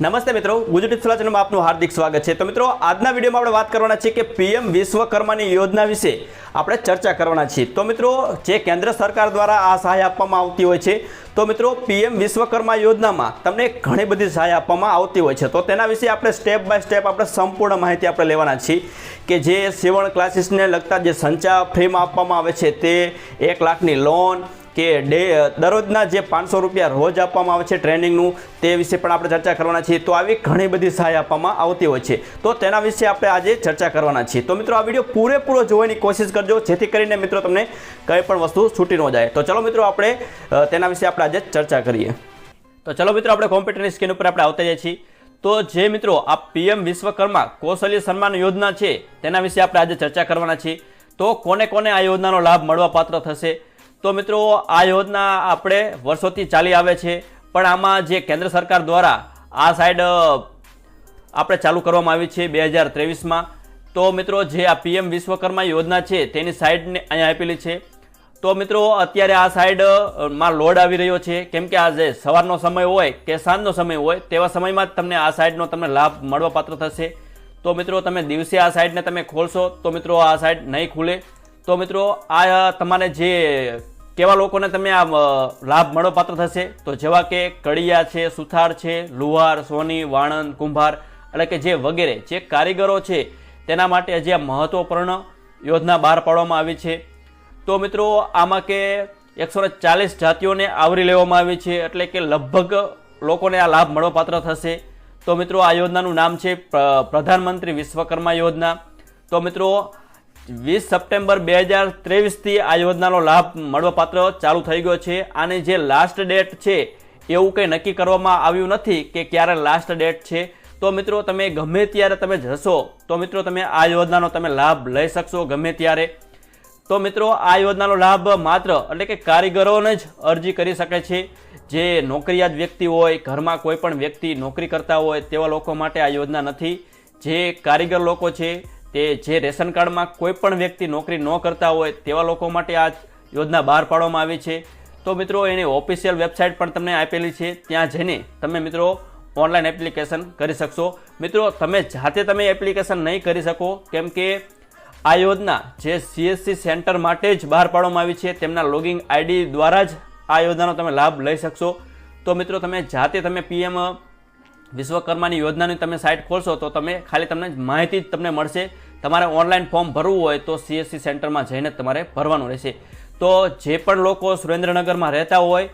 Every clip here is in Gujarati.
નમસ્તે મિત્રો ગુજરાતી સલાચનમાં આપનું હાર્દિક સ્વાગત છે. તો મિત્રો, આજના વિડીયોમાં આપણે વાત કરવાના છીએ કે પીએમ વિશ્વકર્માની યોજના વિશે આપણે ચર્ચા કરવાના છીએ. તો મિત્રો, જે કેન્દ્ર સરકાર દ્વારા આ સહાય આપવામાં આવતી હોય છે, તો મિત્રો, પીએમ વિશ્વકર્મા યોજનામાં તમને ઘણી બધી સહાય આપવામાં આવતી હોય છે. તો તેના વિશે આપણે સ્ટેપ બાય સ્ટેપ આપણે સંપૂર્ણ માહિતી આપણે લેવાના છીએ કે જે સીવણ ક્લાસીસને લગતા જે સંચા ફ્રીમાં આપવામાં આવે છે, તે એક લાખની લોન કે ડે દરરોજના જે પાંચસો રૂપિયા રોજ આપવામાં આવે છે ટ્રેનિંગનું, તે વિશે પણ આપણે ચર્ચા કરવાના છીએ. તો આવી ઘણી બધી સહાય આપવામાં આવતી હોય છે. તો તેના વિશે આપણે આજે ચર્ચા કરવાના છીએ. તો મિત્રો, આ વીડિયો પૂરેપૂરો જોવાની કોશિશ કરજો, જેથી કરીને મિત્રો તમને કંઈ પણ વસ્તુ છૂટી ન જાય. તો ચલો મિત્રો, આપણે તેના વિશે આપણે આજે ચર્ચા કરીએ. તો ચલો મિત્રો, આપણે કોમ્પ્યુટરની સ્ક્રીન ઉપર આપણે આવતા જઈએ છીએ. તો જે મિત્રો, આ પીએમ વિશ્વકર્મા કૌશલ્ય સન્માન યોજના છે, તેના વિશે આપણે આજે ચર્ચા કરવાના છીએ. તો કોને કોને આ યોજનાનો લાભ મળવા પાત્ર થશે? તો મિત્રો, આ યોજના આપણે વર્ષોથી ચાલી આવે છે, પણ આમાં જે કેન્દ્ર સરકાર દ્વારા આ સાઈડ આપણે ચાલુ કરવામાં આવી છે બે હજાર ત્રેવીસમાં. તો મિત્રો, જે આ પીએમ વિશ્વકર્મા યોજના છે, તેની સાઈડને અહીંયા આપેલી છે. તો મિત્રો, અત્યારે આ સાઈડમાં લોડ આવી રહ્યો છે. કેમ કે આ જે સવારનો સમય હોય કે સાંજનો સમય હોય, તેવા સમયમાં જ તમને આ સાઈડનો તમને લાભ મળવા પાત્ર થશે. તો મિત્રો, તમે દિવસે આ સાઈડને તમે ખોલશો, તો મિત્રો, આ સાઈડ નહીં ખુલે. તો મિત્રો, આ તમારે જે કેવા લોકોને તમે આ લાભ મળવાપાત્ર થશે, તો જેવા કે કડિયા છે, સુથાર છે, લુહાર, સોની, વાણંદ, કુંભાર, એટલે કે જે વગેરે, જે કારીગરો છે, તેના માટે જે આ મહત્વપૂર્ણ યોજના બહાર પાડવામાં આવી છે. તો મિત્રો, આમાં કે એકસો ચાલીસ જાતિઓને આવરી લેવામાં આવી છે, એટલે કે લગભગ લોકોને આ લાભ મળવાપાત્ર થશે. તો મિત્રો, આ યોજનાનું નામ છે પ્રધાનમંત્રી વિશ્વકર્મા યોજના. તો મિત્રો વીસ સપ્ટેમ્બર બે હજાર ત્રેવીસથી આ યોજનાનો લાભ મળવાપાત્ર ચાલુ થઈ ગયો છે. આની જે લાસ્ટ ડેટ છે, એવું કંઈ નક્કી કરવામાં આવ્યું નથી કે ક્યારે લાસ્ટ ડેટ છે. તો મિત્રો, તમે ગમે ત્યારે તમે જશો, તો મિત્રો, તમે આ યોજનાનો તમે લાભ લઈ શકશો ગમે ત્યારે. તો મિત્રો, આ યોજનાનો લાભ માત્ર એટલે કે કારીગરોને જ અરજી કરી શકે છે. જે નોકરિયાત વ્યક્તિ હોય, ઘરમાં કોઈ પણ વ્યક્તિ નોકરી કરતા હોય, તેવા લોકો માટે આ યોજના નથી. જે કારીગર લોકો છે તે જે રેશન કાર્ડમાં કોઈ પણ વ્યક્તિ નોકરી ન કરતા હોય તેવા લોકો માટે આ યોજના બહાર પાડવામાં આવી છે. તો મિત્રો, એની ઓફિશિયલ વેબસાઇટ પણ તમને આપેલી છે. ત્યાં જઈને તમે મિત્રો ઓનલાઈન એપ્લિકેશન કરી શકશો. મિત્રો, તમે જાતે તમે એપ્લિકેશન નહીં કરી શકો, કેમ કે આ યોજના જે સીએસસી સેન્ટર માટે જ બહાર પાડવામાં આવી છે. તેમના લોગિંગ આઈડી દ્વારા જ આ યોજનાનો તમે લાભ લઈ શકશો. તો મિત્રો, તમે જાતે તમે પીએમ વિશ્વકર્માની યોજનાની તમે સાઇટ ખોલશો તો તમે ખાલી તમને માહિતી જ તમને મળશે. તમારે ઓનલાઈન ફોર્મ ભરવું હોય તો સીએસસી સેન્ટરમાં જઈને તમારે ભરવાનું રહેશે. તો જે પણ લોકો સુરેન્દ્રનગરમાં રહેતા હોય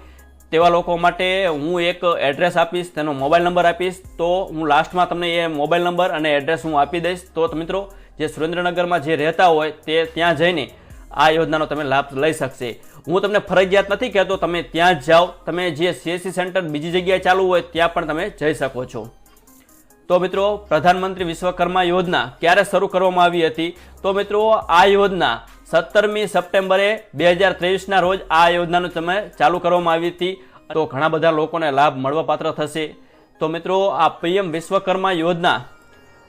તેવા લોકો માટે હું એક એડ્રેસ આપીશ, તેનો મોબાઈલ નંબર આપીશ. તો હું લાસ્ટમાં તમને એ મોબાઈલ નંબર અને એડ્રેસ હું આપી દઈશ. તો મિત્રો, જે સુરેન્દ્રનગરમાં જે રહેતા હોય તે ત્યાં જઈને આ યોજનાનો તમે લાભ લઈ શકશે. હું તમને ફરજિયાત નથી કહેતો, તમે ત્યાં જ જાઓ. તમે જે સીએસસી સેન્ટર બીજી જગ્યાએ ચાલુ હોય, ત્યાં પણ તમે જઈ શકો છો. તો મિત્રો, પ્રધાનમંત્રી વિશ્વકર્મા યોજના ક્યારે શરૂ કરવામાં આવી હતી? તો મિત્રો, આ યોજના સત્તરમી સપ્ટેમ્બરે બે હજાર ત્રેવીસના રોજ આ યોજનાનું તમે ચાલુ કરવામાં આવી હતી. તો ઘણા બધા લોકોને લાભ મળવાપાત્ર થશે. તો મિત્રો, આ પીએમ વિશ્વકર્મા યોજના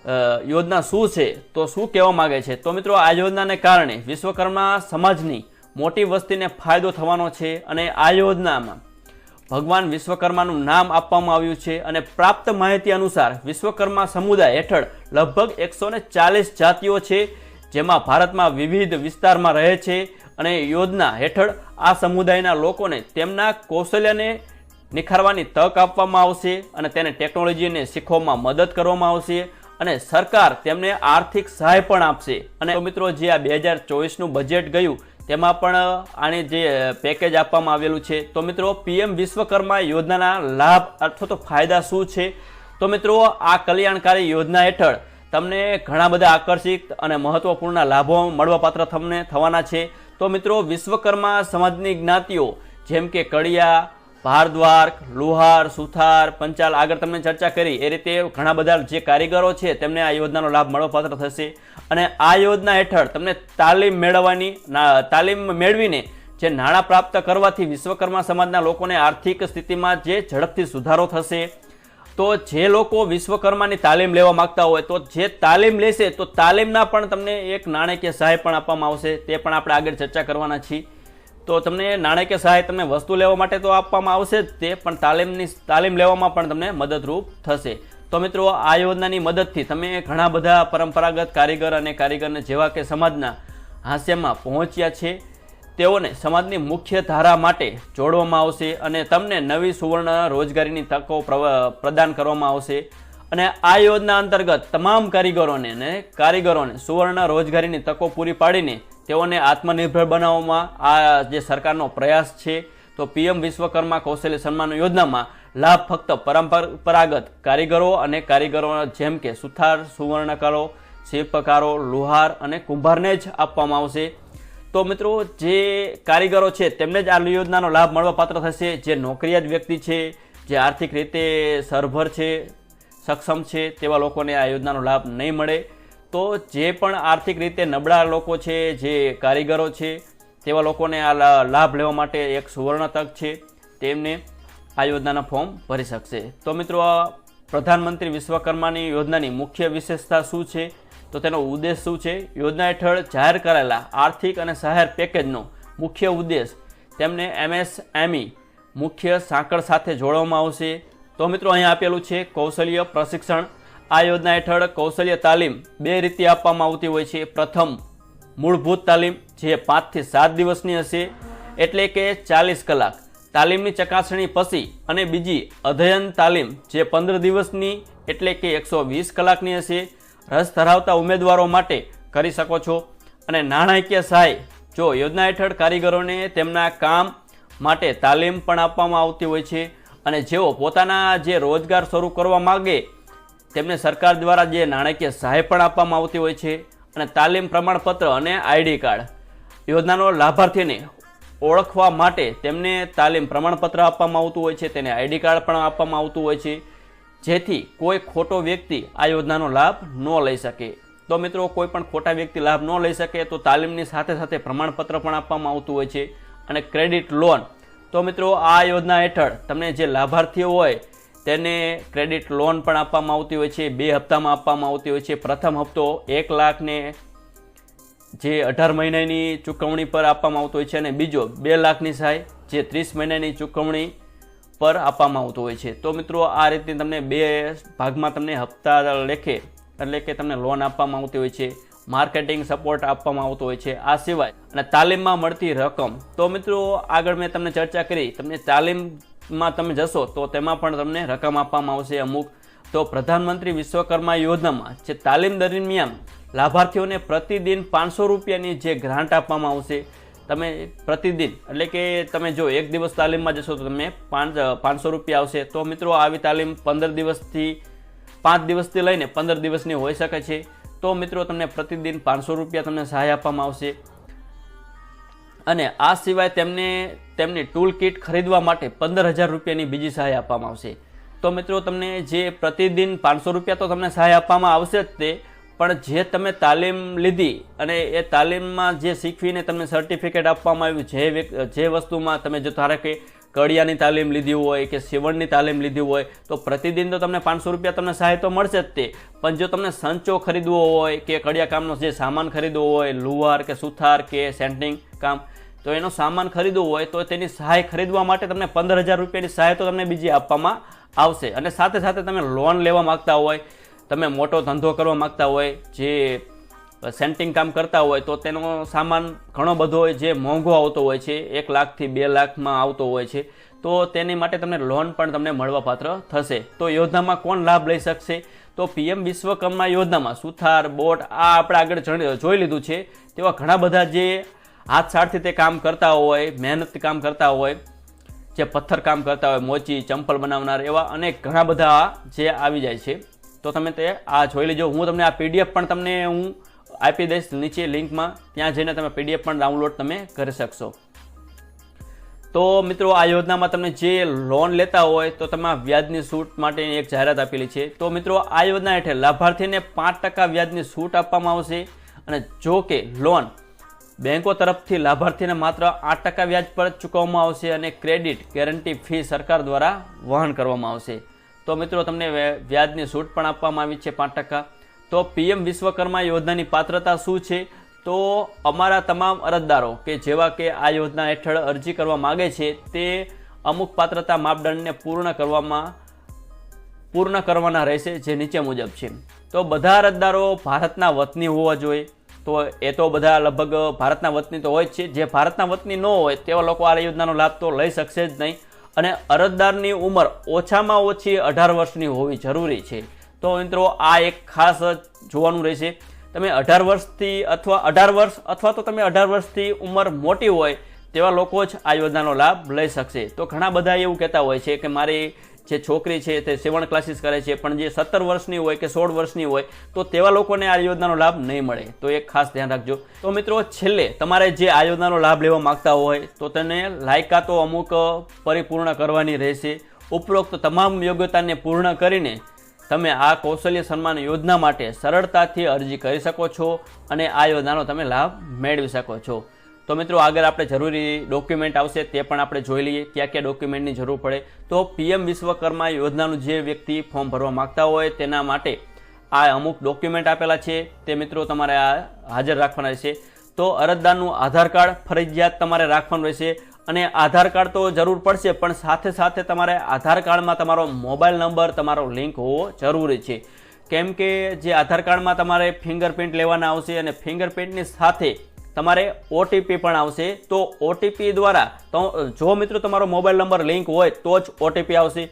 યોજના શું છે? તો શું કહેવા માગે છે? તો મિત્રો, આ યોજનાને કારણે વિશ્વકર્મા સમાજની મોટી વસ્તીને ફાયદો થવાનો છે અને આ યોજનામાં ભગવાન વિશ્વકર્માનું નામ આપવામાં આવ્યું છે અને પ્રાપ્ત માહિતી અનુસાર વિશ્વકર્મા સમુદાય હેઠળ લગભગ એકસો ચાલીસ જાતિઓ છે, જેમાં ભારતમાં વિવિધ વિસ્તારમાં રહે છે અને યોજના હેઠળ આ સમુદાયના લોકોને તેમના કૌશલ્યને નિખારવાની તક આપવામાં આવશે અને તેને ટેકનોલોજીને શીખવામાં મદદ કરવામાં આવશે. અને સરકાર તેમને આર્થિક સહાય પણ આપશે. અને મિત્રો, જે આ બે હજાર ચોવીસનું બજેટ ગયું, તેમાં પણ આને જે પેકેજ આપવામાં આવેલું છે. તો મિત્રો પીએમ વિશ્વકર્મા યોજનાના લાભ અથવા તો ફાયદા શું છે? તો મિત્રો, આ કલ્યાણકારી યોજના હેઠળ તમને ઘણા બધા આકર્ષિત અને મહત્વપૂર્ણ લાભો મળવાપાત્ર તમને થવાના છે. તો મિત્રો, વિશ્વકર્મા સમાજની જ્ઞાતિઓ, જેમ કે કડિયા ભારદ્વાર, લુહાર, સુથાર, પંચાલ આગળ તમને ચર્ચા કરી. એ રીતે ઘણા બધા જે કારીગરો છે, તેમને આ યોજનાનો લાભ મળવાપાત્ર થશે. અને આ યોજના હેઠળ તમને તાલીમ મેળવવાની તાલીમ મેળવીને જે નાણાં પ્રાપ્ત કરવાથી વિશ્વકર્મા સમાજના લોકોને આર્થિક સ્થિતિમાં જે ઝડપથી સુધારો થશે. તો જે લોકો વિશ્વકર્માની તાલીમ લેવા માગતા હોય, તો જે તાલીમ લેશે, તો તાલીમના પણ તમને એક નાણાકીય સહાય પણ આપવામાં આવશે. તે પણ આપણે આગળ ચર્ચા કરવાના છીએ. તો તમને નાણાકીય સહાય તમને વસ્તુ લેવા માટે તો આપવામાં આવશે જ તે, પણ તાલીમની તાલીમ લેવામાં પણ તમને મદદરૂપ થશે. તો મિત્રો, આ યોજનાની મદદથી તમે ઘણા બધા પરંપરાગત કારીગર અને કારીગરને જેવા કે સમાજના હાસ્યમાં પહોંચ્યા છે. તેઓને સમાજની મુખ્ય ધારા માટે જોડવામાં આવશે અને તમને નવી સુવર્ણ રોજગારીની તકો પ્રદાન કરવામાં આવશે. અને આ યોજના અંતર્ગત તમામ કારીગરોને અને કારીગરોને સુવર્ણ રોજગારીની તકો પૂરી પાડીને તેઓને આત્મનિર્ભર બનાવવામાં આ જે સરકારનો પ્રયાસ છે, તો પીએમ વિશ્વકર્મા કૌશલ્ય સન્માન યોજનામાં લાભ ફક્ત પરંપરાગત કારીગરો અને કારીગરો જેમ કે સુથાર, સુવર્ણકારો, શિલ્પકારો, લુહાર અને કુંભારને જ આપવામાં આવશે. તો મિત્રો, જે કારીગરો છે, તેમને જ આ યોજનાનો લાભ મળવા પાત્ર થશે. જે નોકરિયાત વ્યક્તિ છે, જે આર્થિક રીતે સરભર છે, સક્ષમ છે, તેવા લોકોને આ યોજનાનો લાભ નહીં મળે. તો જે પણ આર્થિક રીતે નબળા લોકો છે, જે કારીગરો છે, તેવા લોકોને આ લાભ લેવા માટે એક સુવર્ણ તક છે, તેમને આ યોજનાના ફોર્મ ભરી શકશે. તો મિત્રો પ્રધાનમંત્રી વિશ્વકર્માની યોજનાની મુખ્ય વિશેષતા શું છે? તો તેનો ઉદ્દેશ શું છે? યોજના હેઠળ જાહેર કરાયેલા આર્થિક અને સહાય પેકેજનો મુખ્ય ઉદ્દેશ તેમને એમએસએમઈ મુખ્ય સાંકળ સાથે જોડવામાં આવશે. તો મિત્રો અહીં આપેલું છે, કૌશલ્ય પ્રશિક્ષણ આ યોજના હેઠળ કૌશલ્ય તાલીમ બે રીતે આપવામાં આવતી હોય છે. પ્રથમ, મૂળભૂત તાલીમ, જે પાંચથી સાત દિવસની હશે, એટલે કે ચાલીસ કલાક. તાલીમની ચકાસણી પછી અને બીજી અધ્યયન તાલીમ, જે પંદર દિવસની, એટલે કે એકસો વીસ કલાકની હશે. રસ ધરાવતા ઉમેદવારો માટે કરી શકો છો. અને નાણાકીય સહાય, જો યોજના હેઠળ કારીગરોને તેમના કામ માટે તાલીમ પણ આપવામાં આવતી હોય છે. અને જેઓ પોતાના જે રોજગાર શરૂ કરવા માગે તેમને સરકાર દ્વારા જે નાણાકીય સહાય પણ આપવામાં આવતી હોય છે અને તાલીમ પ્રમાણપત્ર અને આઈડી કાર્ડ યોજનાનો લાભાર્થીને ઓળખવા માટે તેમને તાલીમ પ્રમાણપત્ર આપવામાં આવતું હોય છે, તેને આઈડી કાર્ડ પણ આપવામાં આવતું હોય છે, જેથી કોઈ ખોટો વ્યક્તિ આ યોજનાનો લાભ ન લઈ શકે. તો મિત્રો, કોઈ પણ ખોટા વ્યક્તિ લાભ ન લઈ શકે તો તાલીમની સાથે સાથે પ્રમાણપત્ર પણ આપવામાં આવતું હોય છે અને ક્રેડિટ લોન. તો મિત્રો, આ યોજના હેઠળ તમને જે લાભાર્થીઓ હોય તેને ક્રેડિટ લોન પણ આપવામાં આવતી હોય છે, બે હપ્તામાં આપવામાં આવતી હોય છે. પ્રથમ હપ્તો એક લાખને જે અઢાર મહિનાની ચૂકવણી પર આપવામાં આવતો હોય છે અને બીજો બે લાખની સહાય જે ત્રીસ મહિનાની ચૂકવણી પર આપવામાં આવતો હોય છે. તો મિત્રો, આ રીતે તમને બે ભાગમાં તમને હપ્તા લેખે એટલે કે તમને લોન આપવામાં આવતી હોય છે, માર્કેટિંગ સપોર્ટ આપવામાં આવતો હોય છે. આ સિવાય અને તાલીમમાં મળતી રકમ. તો મિત્રો, આગળ મેં તમને ચર્ચા કરી. તમને તાલીમમાં તમે જશો, તો તેમાં પણ તમને રકમ આપવામાં આવશે અમુક. તો પ્રધાનમંત્રી વિશ્વકર્મા યોજનામાં જે તાલીમ દરમિયાન લાભાર્થીઓને પ્રતિદિન પાંચસો રૂપિયાની જે ગ્રાન્ટ આપવામાં આવશે, તમે પ્રતિદિન, એટલે કે તમે જો એક દિવસ તાલીમમાં જશો, તો તમે પાંચ, પાંચસો રૂપિયા આવશે. તો મિત્રો, આવી તાલીમ પંદર દિવસથી, પાંચ દિવસથી લઈને પંદર દિવસની હોઈ શકે છે. તો મિત્રો, તમને પ્રતિદિન પાંચસો રૂપિયા તમને સહાય આપવામાં આવશે. અને આ સિવાય તેમને, તેમની ટૂલ કિટ ખરીદવા માટે પંદર હજાર રૂપિયાની બીજી સહાય આપવામાં આવશે. તો મિત્રો, તમને જે પ્રતિદિન પાંચસો રૂપિયા તો તમને સહાય આપવામાં આવશે જ તે, પણ જે તમે તાલીમ લીધી અને એ તાલીમમાં જે શીખવીને તમને સર્ટિફિકેટ આપવામાં આવ્યું, જે જે વસ્તુમાં તમે જો ધારો કે કડિયાની તાલીમ લીધી હોય કે સીવણની તાલીમ લીધી હોય, તો પ્રતિદિન તો તમને પાંચસો રૂપિયા તમને સહાય તો મળશે જ તે. પણ જો તમને સંચો ખરીદવો હોય કે કડિયા કામનો જે સામાન ખરીદવો હોય, લુહાર કે સુથાર કે સેન્ટિંગ કામ, તો એનો સામાન ખરીદવો હોય, તો તેની સહાય ખરીદવા માટે તમને પંદર હજાર રૂપિયાની સહાય તો તમને બીજી આપવામાં આવશે. અને સાથે સાથે તમે લોન લેવા માગતા હોય, તમે મોટો ધંધો કરવા માગતા હોય, જે સેન્ટિંગ કામ કરતા હોય તો તેનો સામાન ઘણો બધો જે મોંઘો આવતો હોય છે, એક લાખથી બે લાખમાં આવતો હોય છે, તો તેની માટે તમને લોન પણ તમને મળવાપાત્ર થશે. તો યોજનામાં કોણ લાભ લઈ શકશે? તો પીએમ વિશ્વકર્મા યોજનામાં સુથાર, બોટ, આ આપણે આગળ જોઈ લીધું છે, તેવા ઘણા બધા જે હાથસાળથી તે કામ કરતા હોય, મહેનત કામ કરતા હોય, જે પથ્થર કામ કરતા હોય, મોચી, ચંપલ બનાવનાર, એવા અનેક ઘણા બધા જે આવી જાય છે. તો તમે તે આ જોઈ લેજો. હું તમને આ પીડીએફ પણ તમને હું આપી દઈશ નીચે લિંકમાં. ત્યાં જઈને તમે પીડીએફ પણ ડાઉનલોડ તમે કરી શકશો. તો મિત્રો, આ યોજનામાં તમને જે લોન લેતા હોય તો તમે વ્યાજની છૂટ માટેની એક જાહેરાત આપેલી છે. તો મિત્રો, આ યોજના હેઠળ લાભાર્થીને પાંચ ટકા વ્યાજની છૂટ આપવામાં આવશે અને જો કે લોન બેંકો તરફથી લાભાર્થીને માત્ર આઠ ટકા વ્યાજ પર ચૂકવવામાં આવશે અને ક્રેડિટ ગેરંટી ફી સરકાર દ્વારા વહન કરવામાં આવશે. તો મિત્રો, તમને વ્યા- વ્યાજની છૂટ પણ આપવામાં આવી છે પાંચ ટકા. તો પીએમ વિશ્વકર્મા યોજનાની પાત્રતા શું છે? તો અમારા તમામ અરજદારો કે જેવા કે આ યોજના હેઠળ અરજી કરવા માગે છે, તે અમુક પાત્રતા માપદંડને પૂર્ણ કરવામાં, પૂર્ણ કરવાના રહેશે, જે નીચે મુજબ છે. તો બધા અરજદારો ભારતના વતની હોવા જોઈએ. તો એ તો બધા લગભગ ભારતના વતની તો હોય જ છે. જે ભારતના વતની ન હોય, તેવા લોકો આ યોજનાનો લાભ તો લઈ શકશે જ નહીં. અને અરજદારની ઉંમર ઓછામાં ઓછી અઢાર વર્ષની હોવી જરૂરી છે. તો મિત્રો, આ એક ખાસ જોવાનું રહેશે. તમે અઢાર વર્ષથી અથવા અઢાર વર્ષ અથવા તો તમે અઢાર વર્ષથી ઉંમર મોટી હોય તેવા લોકો જ આ યોજનાનો લાભ લઈ શકશે. તો ઘણા બધા એવું કહેતા હોય છે કે મારી જે છોકરી છે તે સેવણ ક્લાસીસ કરે છે, પણ જે સત્તર વર્ષની હોય કે સોળ વર્ષની હોય તો તેવા લોકોને આ યોજનાનો લાભ નહીં મળે. તો એક ખાસ ધ્યાન રાખજો. તો મિત્રો, છેલ્લે તમારે જે આ યોજનાનો લાભ લેવા માંગતા હોય તો તેને લાયકાતો અમુક પરિપૂર્ણ કરવાની રહેશે. ઉપરોક્ત તમામ યોગ્યતાને પૂર્ણ કરીને તમે આ કૌશલ્ય સન્માન યોજના માટે સરળતાથી અરજી કરી શકો છો અને આ યોજનાનો તમે લાભ મેળવી શકો છો. તો મિત્રો, આગળ આપણે જરૂરી ડોક્યુમેન્ટ આવશે તે પણ આપણે જોઈ લઈએ ક્યાં ક્યાં ડોક્યુમેન્ટની જરૂર પડે. તો પીએમ વિશ્વકર્મા યોજનાનું જે વ્યક્તિ ફોર્મ ભરવા માગતા હોય તેના માટે આ અમુક ડોક્યુમેન્ટ આપેલા છે. તે મિત્રો તમારે આ હાજર રાખવાના રહેશે. તો અરજદારનું આધાર કાર્ડ ફરજિયાત તમારે રાખવાનું રહેશે. અને આધાર કાર્ડ તો જરૂર પડશે, પણ સાથે સાથે તમારે આધાર કાર્ડમાં તમારો મોબાઈલ નંબર, તમારો લિંક હોવો જરૂરી છે. કેમ કે જે આધાર કાર્ડમાં તમારે ફિંગરપ્રિન્ટ લેવાના આવશે અને ફિંગરપ્રિન્ટની સાથે તમારે ઓટીપી પણ આવશે. તો ઓટીપી દ્વારા તો, જો મિત્રો તમારો મોબાઈલ નંબર લિંક હોય, તો જ ઓટીપી આવશે.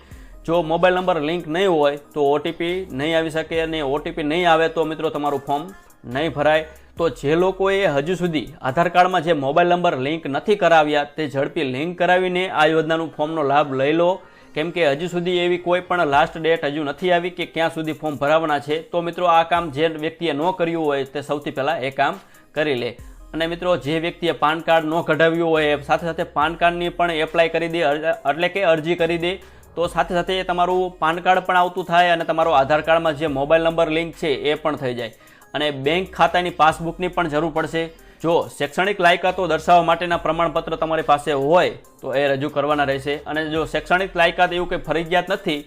જો મોબાઈલ નંબર લિંક નહીં હોય, તો ઓટીપી નહીં આવી શકે અને ઓટીપી નહીં આવે, તો મિત્રો તમારું ફોર્મ નહીં ભરાય. તો જે લોકોએ હજુ સુધી આધાર કાર્ડમાં જે મોબાઈલ નંબર લિંક નથી કરાવ્યા, તે ઝડપી લિંક કરાવીને આ યોજનાનું ફોર્મનો લાભ લઈ લો. કેમ કે હજુ સુધી એવી કોઈ પણ લાસ્ટ ડેટ હજુ નથી આવી કે ક્યાં સુધી ફોર્મ ભરાવાના છે. તો મિત્રો આ કામ જે વ્યક્તિએ ન કર્યું હોય, તે સૌથી પહેલાં એ કામ કરી લે. અને મિત્રો જે વ્યક્તિએ પાન કાર્ડ ન કઢાવ્યું હોય સાથે સાથે પાન કાર્ડની પણ એપ્લાય કરી દે એટલે કે અરજી કરી દે. તો સાથે સાથે તમારું પાન કાર્ડ પણ આવતું થાય અને તમારો આધાર કાર્ડમાં જે મોબાઈલ નંબર લિંક છે, એ પણ થઈ જાય. અને બેંક ખાતાની પાસબુકની પણ જરૂર પડશે. જો શૈક્ષણિક લાયકાતો દર્શાવવા માટેના પ્રમાણપત્ર તમારી પાસે હોય, તો એ રજૂ કરવાના રહેશે. અને જો શૈક્ષણિક લાયકાત એવું કંઈ ફરજિયાત નથી,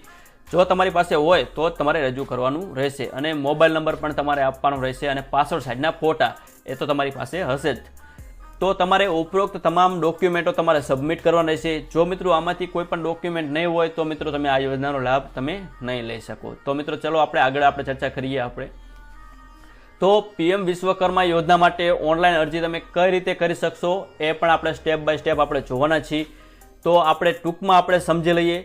જો તમારી પાસે હોય, તો તમારે રજૂ કરવાનું રહેશે. અને મોબાઈલ નંબર પણ તમારે આપવાનો રહેશે અને પાસવર્ડ સાઈડના ફોટા, એ તો તમારી પાસે હશે જ. તો તમારે ઉપરોક્ત તમામ ડોક્યુમેન્ટો તમારે સબમિટ કરવાના રહેશે. જો મિત્રો આમાંથી કોઈ પણ ડોક્યુમેન્ટ નહીં હોય, તો મિત્રો તમે આ યોજનાનો લાભ તમે નહીં લઈ શકો. તો મિત્રો ચલો આપણે આગળ આપણે ચર્ચા કરીએ આપણે. તો પીએમ વિશ્વકર્મા યોજના માટે ઓનલાઈન અરજી તમે કઈ રીતે કરી શકશો એ પણ આપણે સ્ટેપ બાય સ્ટેપ આપણે જોવાના છીએ. તો આપણે ટૂંકમાં આપણે સમજી લઈએ.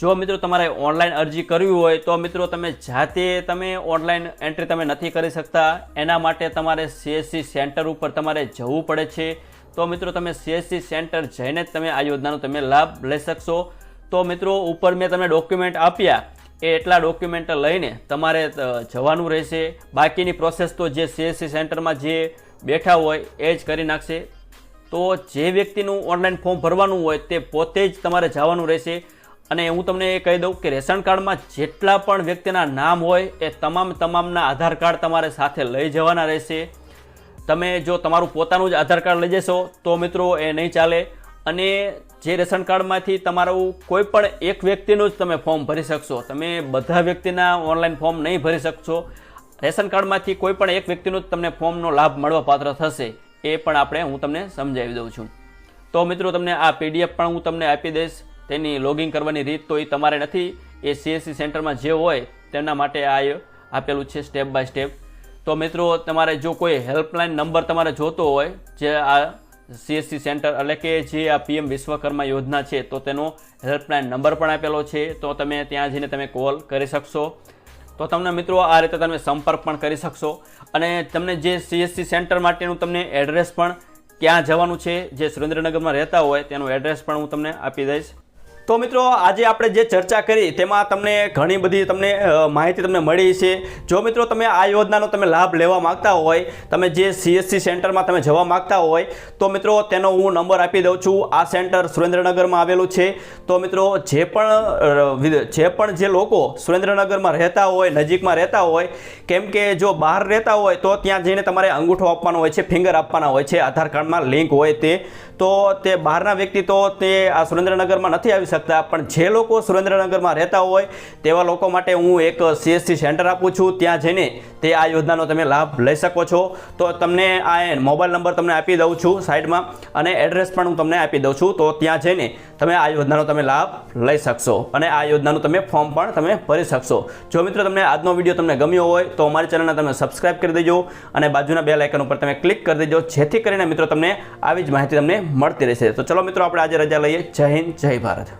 જો મિત્રો તમારે ઓનલાઈન અરજી કરવી હોય તો મિત્રો તમે જાતે તમે ઓનલાઈન એન્ટ્રી તમે નથી કરી શકતા. એના માટે તમારે સીએસસી સેન્ટર ઉપર તમારે જવું પડે છે. તો મિત્રો તમે સીએસસી સેન્ટર જઈને જ તમે આ યોજનાનો તમે લાભ લઈ શકશો. તો મિત્રો ઉપર મેં તમને ડોક્યુમેન્ટ આપ્યા. એ એટલા ડોક્યુમેન્ટ લઈને તમારે જવાનું રહેશે. બાકીની પ્રોસેસ તો જે સીએસસી સેન્ટરમાં જે બેઠા હોય એ જ કરી નાખશે. તો જે વ્યક્તિનું ઓનલાઈન ફોર્મ ભરવાનું હોય તે પોતે જ તમારે જવાનું રહેશે. અને હું તમને એ કહી દઉં કે રેશન કાર્ડમાં જેટલા પણ વ્યક્તિના નામ હોય એ તમામ તમામના આધાર કાર્ડ તમારે સાથે લઈ જવાના રહેશે. તમે જો તમારું પોતાનું જ આધાર કાર્ડ લઈ જશો તો મિત્રો એ નહીં ચાલે. અને જે રેશન કાર્ડમાંથી તમારું કોઈ પણ એક વ્યક્તિનું જ તમે ફોર્મ ભરી શકશો. તમે બધા વ્યક્તિના ઓનલાઈન ફોર્મ નહીં ભરી શકશો. રેશન કાર્ડમાંથી કોઈ પણ એક વ્યક્તિનું જ તમને ફોર્મનો લાભ મળવા પાત્ર થશે, એ પણ આપણે હું તમને સમજાવી દઉં છું. તો મિત્રો, તમને આ પીડીએફ પણ હું તમને આપી દઈશ. તેની લોગિન કરવાની રીત તો એ તમારે નથી. એ સીએસસી સેન્ટરમાં જે હોય તેના માટે આ આપેલું છે સ્ટેપ બાય સ્ટેપ. તો મિત્રો, તમારે જો કોઈ હેલ્પલાઇન નંબર તમારે જોતો હોય, જે આ સીએસસી સેન્ટર એટલે કે જે આ પીએમ વિશ્વકર્મા યોજના છે, તો તેનો હેલ્પલાઇન નંબર પણ આપેલો છે. તો તમે ત્યાં જઈને તમે કોલ કરી શકશો. તો તમને મિત્રો આ રીતે તમે સંપર્ક પણ કરી શકશો. અને તમને જે સીએસસી સેન્ટર માટેનું તમને એડ્રેસ પણ ક્યાં જવાનું છે, જે સુરેન્દ્રનગરમાં રહેતા હોય, તેનું એડ્રેસ પણ હું તમને આપી દઈશ. તો મિત્રો, આજે આપણે જે ચર્ચા કરી, તેમાં તમને ઘણી બધી તમને માહિતી તમને મળી છે. જો મિત્રો તમે આ યોજનાનો તમે લાભ લેવા માંગતા હોય, તમે જે સીએસસી સેન્ટરમાં તમે જવા માંગતા હોય, તો મિત્રો તેનો હું નંબર આપી દઉં છું. આ સેન્ટર સુરેન્દ્રનગરમાં આવેલું છે. તો મિત્રો, જે પણ જે પણ જે લોકો સુરેન્દ્રનગરમાં રહેતા હોય, નજીકમાં રહેતા હોય, કેમ કે જો બહાર રહેતા હોય, તો ત્યાં જઈને તમારે અંગૂઠો આપવાનો હોય છે, ફિંગર આપવાના હોય છે, આધાર કાર્ડમાં લિંક હોય તે. તો તે બહારના વ્યક્તિ તો તે આ સુરેન્દ્રનગરમાં નથી આવી શકતા શકતા પણ જે લોકો સુરેન્દ્રનગરમાં રહેતા હોય તેવા લોકો માટે હું એક સીએસસી સેન્ટર આપું છું. ત્યાં જઈને તે આ યોજનાનો તમે લાભ લઈ શકો છો. તો તમને આ મોબાઈલ નંબર તમને આપી દઉં છું સાઈડમાં અને એડ્રેસ પણ હું તમને આપી દઉં છું. તો ત્યાં જઈને તમે આ યોજનાનો તમે લાભ લઈ શકશો અને આ યોજનાનું તમે ફોર્મ પણ તમે ભરી શકશો. જો મિત્રો તમને આજનો વીડિયો તમને ગમ્યો હોય તો અમારી ચેનલને તમે સબસ્ક્રાઇબ કરી દેજો અને બાજુના બે લાઇકન ઉપર તમે ક્લિક કરી દેજો. જેથી કરીને મિત્રો તમને આવી જ માહિતી તમને મળતી રહેશે. તો ચલો મિત્રો, આપણે આજે રજા લઈએ. જય હિન્દ, જય ભારત.